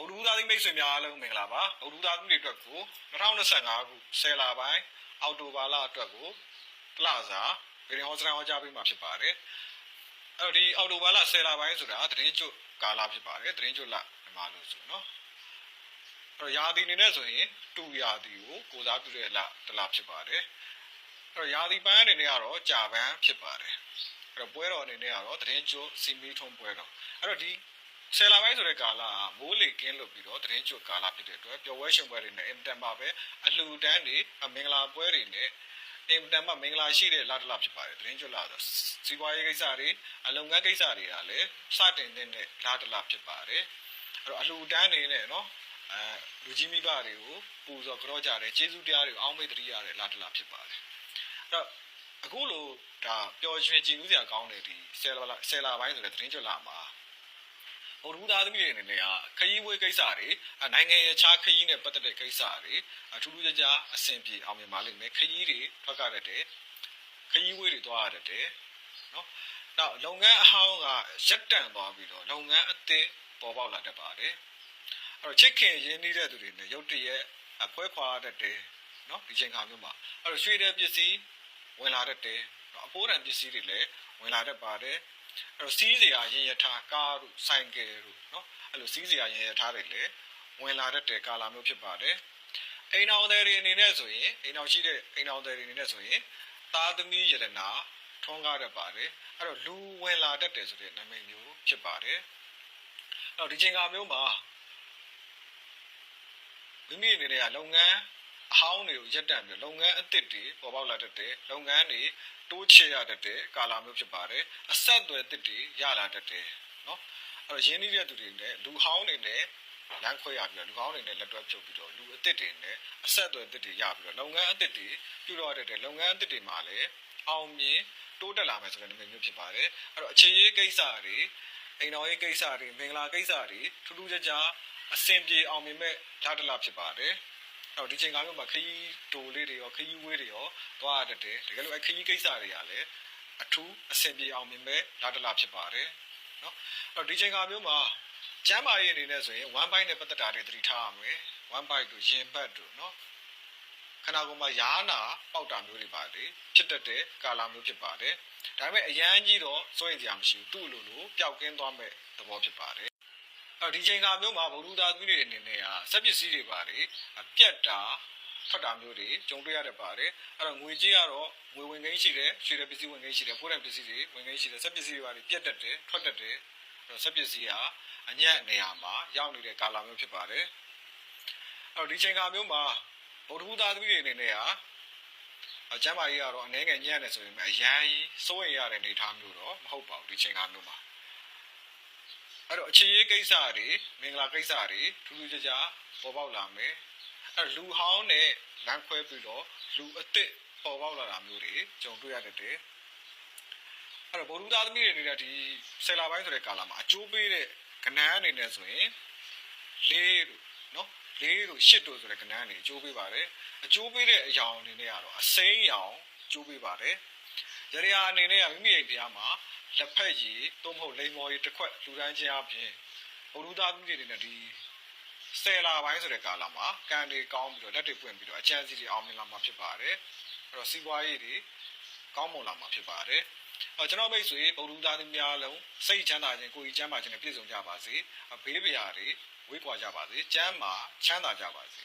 ဗုဒ္ဓဦးသားသမီးမိတ်ဆွေများအားလုံးမင်္ဂလာပါဗုဒ္ဓဦးသားသမီးတွေအတွက်ကို2025ခု10လပိုင်းအောက်တိုဘာလအတွက်ကိုတစ်လစာဗီဒီယိုဟောစတန်ဟောကြားပေးမှာဖြစ်ပါတယ်အဲ့တော့ဒီအောက်တိုဘာလ10လပိုင်းဆိုတာသတင်းကျွတ်ကာလဖြစ်ပါတယ်သတင်းကျွတ်လဒီမှာလို့ဆိုနော်အဲ့တော့ယာတီအနေနဲ့ဆိုရင်တူယာတီကိုကိုစားပြုတဲ့လတစ်လဖြစ်ပါတယ်အဲ့တော့ယာတီပန်းအနေနဲ့ကတော့ကြာပန်းဖြစ်ပါတယ်အဲ့တော့ပွဲတော်အနေနဲ့ကတော့သတင်းကျွတ်စီမီထုံးပွဲတော်အဲ့တော့ဒီ ဆယ်လပိုင်းဆိုတဲ့ကာလကမိုးလေကင်းလို့ပြီးတော့သတင်းကျွတ်ကာလဖြစ်တဲ့အတွက်ပျော်ပွဲရှင်ပွဲတွေနဲ့အင်တန်ပါပဲအလှူဒန်းတွေအမင်္ဂလာပွဲတွေနဲ့အင်တန်ပါမင်္ဂလာရှိတဲ့လတစ်လဖြစ်ပါတယ်သတင်းကျွတ်လာဆိုစီးပွားရေးကိစ္စတွေအလုပ်ငန်းကိစ္စတွေကလည်းစတင်တဲ့လတစ်လဖြစ်ပါတယ်အဲ့တော့အလှူဒန်းတွေနဲ့နော်အဲလူကြီးမိဘတွေကိုပူဇော်ကြောကြတယ်ကျေးဇူးတရားတွေကိုအောင်းမေ့တရိရတဲ့လတစ်လဖြစ်ပါတယ်အဲ့တော့အခုလိုဒါပျော်ရွှင်ကြည်နူးစရာကောင်းတဲ့ဒီဆယ်လဆယ်လပိုင်းဆိုတဲ့သတင်းကျွတ်လာမှာ ဟိုလူသားသမီးတွေအနေနဲ့ကခရီးဝေးကိစ္စတွေအနိုင်ငံရဲ့ခြားခရီးနဲ့ပတ်သက်တဲ့ကိစ္စတွေအထူးထူးခြားခြားအဆင်ပြေအောင်မြင်ပါလိမ့်မယ်ခရီးတွေထွက်ကြရတဲ့ခရီးဝေးတွေသွားရတဲ့နော်နောက်လုပ်ငန်းအဟောင်းကရက်တန့်သွားပြီးတော့လုပ်ငန်းအသစ်ပေါ်ပေါက်လာတတ်ပါတယ်အဲ့တော့ချစ်ခင်ရင်းနှီးတဲ့သူတွေနဲ့ရုတ်တရက်အဖွဲခွာရတဲ့နော်ဒီချိန်ခါမျိုးမှာအဲ့တော့ရွှေတဲ့ပစ္စည်းဝင်လာတတ်တယ်နော်အဖိုးတန်ပစ္စည်းတွေလည်းဝင်လာတတ်ပါတယ် အဲ့တော့စီးစရာရင်ရထားကားတို့ဆိုင်ကယ်တို့เนาะအဲ့လိုစီးစရာရင်ရထားတွေလည်းဝင်လာတတ်တဲ့ကာလာမျိုးဖြစ်ပါတယ်အိမ်အောင်တွေအနေနဲ့ဆိုရင်အိမ်အောင်ရှိတဲ့အိမ်အောင်တွေအနေနဲ့ဆိုရင်သားသမီးယရနာထွန်းကားတတ်ပါတယ်အဲ့တော့လူဝင်လာတတ်တယ်ဆိုတဲ့နာမည်မျိုးဖြစ်ပါတယ်အဲ့တော့ဒီချိန်ကာမျိုးမှာမိမိအနေနဲ့ကလုပ်ငန်း အဟောင်းတွေကိုရက်တန့်ပြီးလုပ်ငန်းအသစ်တွေပေါ်ပေါက်လာတတ်တယ်လုပ်ငန်းတွေတိုးချဲ့ရတတ်တဲ့ကာလာမျိုးဖြစ်ပါတယ်အဆက်အသွယ်သစ်တွေရလာတတ်တယ်နော်အဲ့တော့ရင်းနှီးတဲ့သူတွေနဲ့လူဟောင်းတွေနဲ့လမ်းခွဲရပြီးတော့လူဟောင်းတွေနဲ့လက်တွဲဖြုတ်ပြီးတော့လူအသစ်တွေနဲ့အဆက်အသွယ်သစ်တွေရပြီးတော့လုပ်ငန်းအသစ်တွေပြုလုပ်ရတတ်တယ်လုပ်ငန်းအသစ်တွေမှာလည်းအောင်မြင်တိုးတက်လာမယ်ဆိုတဲ့နာမည်မျိုးဖြစ်ပါတယ်အဲ့တော့အခြေရေးကိစ္စတွေအိမ်တော်ရေးကိစ္စတွေမင်္ဂလာကိစ္စတွေထူးထူးခြားခြားအဆင်ပြေအောင်မြင်မဲ့လာတလာဖြစ်ပါတယ်အဲ့ တော့ဒီချိန်ကားမျိုးမှာခရီးတိုလေးတွေရောခရီးဝေးတွေရောသွားရတတ်တယ်တကယ်လို့အဲ့ခရီးကိစ္စတွေကလည်းအထူးအဆင်ပြေအောင်မြင်မဲ့လာတလာဖြစ်ပါတယ်နော်အဲ့တော့ဒီချိန်ကားမျိုးမှာကျမ်းမာရေးအနေနဲ့ဆိုရင်1 byte နဲ့ပတ်သက်တာတွေသတိထားရမယ်1 byte တို့ရင်ဘတ်တို့နော်ခန္ဓာကိုယ်မှာယားနာပေါက်တာမျိုးတွေပါတယ်ဖြစ်တတ်တဲ့ကာလာမျိုးဖြစ်ပါတယ်ဒါပေမဲ့အရန်ကြီးတော့စိုးရင်စရာမရှိဘူးသူ့လိုလိုပျောက်ကင်းသွားမဲ့သဘောဖြစ်ပါတယ် အဲ့ဒီချိန်ခါမျိုးမှာဗုဒ္ဓသားသမီးတွေအနေနဲ့ဟာစက်ပစ္စည်းတွေပါတယ်အပြက်တာထွက်တာမျိုးတွေကြုံတွေ့ရတတ်ပါတယ်အဲ့တော့ငွေကြီးကတော့ငွေဝင်ငင်းရှိတယ်ရွှေတဲ့ပစ္စည်းဝင်ငင်းရှိတယ်ဖိုးတဲ့ပစ္စည်းတွေဝင်ငင်းရှိတယ်စက်ပစ္စည်းတွေပါတယ်ပြက်တတ်တယ်ထွက်တတ်တယ်အဲ့တော့စက်ပစ္စည်းဟာအညံ့နေရာမှာရောက်နေတဲ့ကာလာမျိုးဖြစ်ပါတယ်အဲ့တော့ဒီချိန်ခါမျိုးမှာဗုဒ္ဓသားသမီးတွေအနေနဲ့ဟာအကျမ်းမာရေးကတော့အနေငယ်ညံ့နေဆိုရင်အရန်ကြီးစိုးရိမ်ရတဲ့အနေအထားမျိုးတော့မဟုတ်ပါဘူးဒီချိန်ခါမျိုးမှာ အဲ့တော့အခြေရေးကိစ္စတွေမင်္ဂလာကိစ္စတွေထူးထူးခြားခြားပေါ်ပေါက်လာမယ်အဲ့တော့လူဟောင်းနဲ့လမ်းခွဲပြီးတော့လူအစ်စ်ပေါ်ပေါက်လာတာမျိုးတွေကြုံတွေ့ရတတ်တယ်အဲ့တော့ဗုဒ္ဓသားသမီးတွေနေတဲ့ဒီဆယ်လပိုင်းဆိုတဲ့ကာလမှာအကျိုးပေးတဲ့ကဏ္ဍအနေနဲ့ဆိုရင်လေးတို့နော်လေးတို့ရှစ်တို့ဆိုတဲ့ကဏ္ဍအနေအကျိုးပေးပါတယ်အကျိုးပေးတဲ့အယောင်အနေနဲ့ကတော့အစိမ်းရောင်အကျိုးပေးပါတယ်ရရအနေနဲ့ကမိမိရဲ့တရားမှာ လက်ဖက်ရည်သို့မဟုတ်လိမ္မော်ရည်တစ်ခွက်လူတိုင်းချင်းအပြင်ဘုရုသားသမီးတွေနဲ့ဒီဆယ်လာပိုင်းဆိုတဲ့ကာလမှာကံတွေကောင်းပြီးတော့လက်တွေပွင့်ပြီးတော့အချမ်းစီတွေအောင်မြင်လာမှာဖြစ်ပါတယ်အဲ့တော့စီးပွားရေးတွေကောင်းမွန်လာမှာဖြစ်ပါတယ်အော်ကျွန်တော်မိတ်ဆွေဗုဒ္ဓသားသမီးများလုံးစိတ်ချမ်းသာခြင်းကိုယ်ကြီးချမ်းသာခြင်းနဲ့ပြည့်စုံကြပါစေဘေးပရာတွေဝေးကွာကြပါစေကျမ်းမာချမ်းသာကြပါစေ